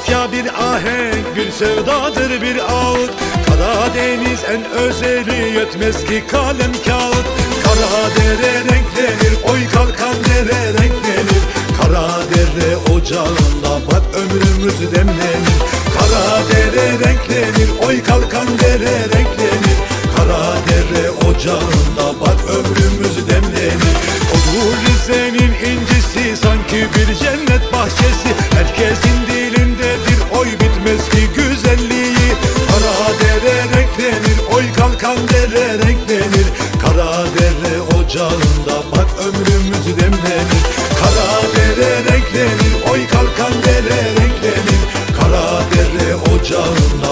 Trakya bir ahenk, gül sevdadır bir ağıt. Karadeniz en özeli, yetmez ki kalem kağıt. Karadere renklenir, oy kalkan dere renklenir. Karadere ocağında bak ömrümüz demlenir. Karadere renklenir, oy kalkan dere renklenir. Karadere ocağında bak ömrümüz demlenir. Olur Rize'nin incisi, sanki bir cennet bahçesi. Herkesi kalkan dere renklenir. Kara dere ocağında bak ömrümüz demlenir. Kara dere renklenir. Oy kalkan dere renklenir. Kara dere ocağında